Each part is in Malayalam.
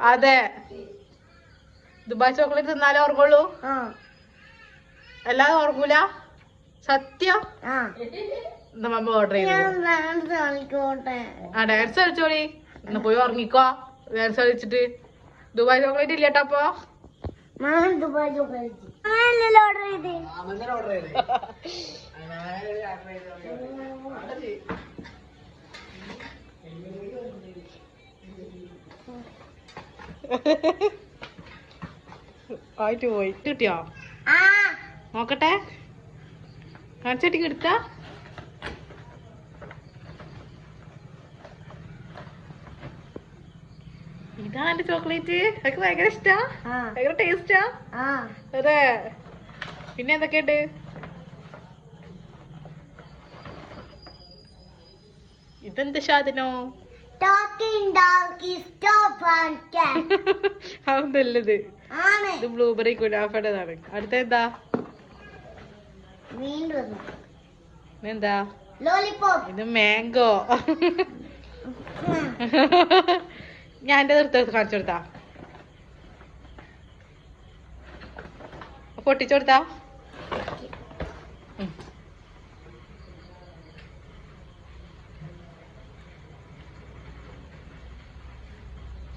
അതെ. ദുബായ് ചോക്ലേറ്റ് തിന്നാലേ ഓർക്കുള്ളൂ? ആ. അല്ലാതെ ഓർക്കൂല. സത്യം. മമ്മ ഓർഡർ കളിക്കോട്ടെ ആ ഡാൻസ് കളിച്ചോളി. ഇന്ന് പോയി ഉറങ്ങിക്കോ. ഡാൻസ് കളിച്ചിട്ട്. ദുബായ് ചോക്ലേറ്റ് ഇല്ലട്ടോ അപ്പൊ? ഞാൻ ദുബായ് ഞാനല്ലോ ഓർഡർ ചെയ്തേ? ആയിട്ട് പോയി. കിട്ടിയോ? നോക്കട്ടെ. കാണിച്ചട്ടിക്ക് എടുത്ത ഇതാണ് എന്റെ ചോക്ലേറ്റ്. അതൊക്കെ ഭയങ്കര ഇഷ്ടാ? ഭയങ്കര ടേസ്റ്റാ? അതെ. പിന്നെ എന്തൊക്കെയുണ്ട്? ഇതെന്ത് ഷാദിനോ ആണ്. ഇത് ബ്ലൂബെറി കുനാഫയുടേതാണ് അടുത്ത എന്താ എന്താ ലോലിപോപ്പ് ഇത് മാംഗോ ഞാൻ എന്റെ നിർത്ത് കാണിച്ചു കൊടുത്താ. പൊട്ടിച്ചു കൊടുത്താ?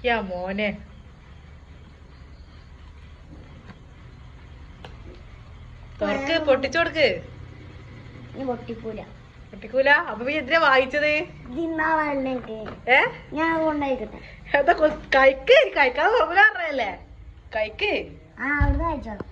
യാ മോനെ. തുറക്ക് പൊട്ടിച്ചു കൊടുക്ക്. പൊട്ടിക്കൂല. പൊട്ടിക്കൂല? അപ്പൊ പിന്നെ എന്തിനാ വായിച്ചത്? ഏ? ഞാൻ കൊണ്ടായിക്കട്ടെ. കഴിക്ക് കഴിക്കാതെ തുറക്കൂല പറഞ്ഞല്ലേ കഴിക്ക്. ആ അവിടെ അയച്ചോളാം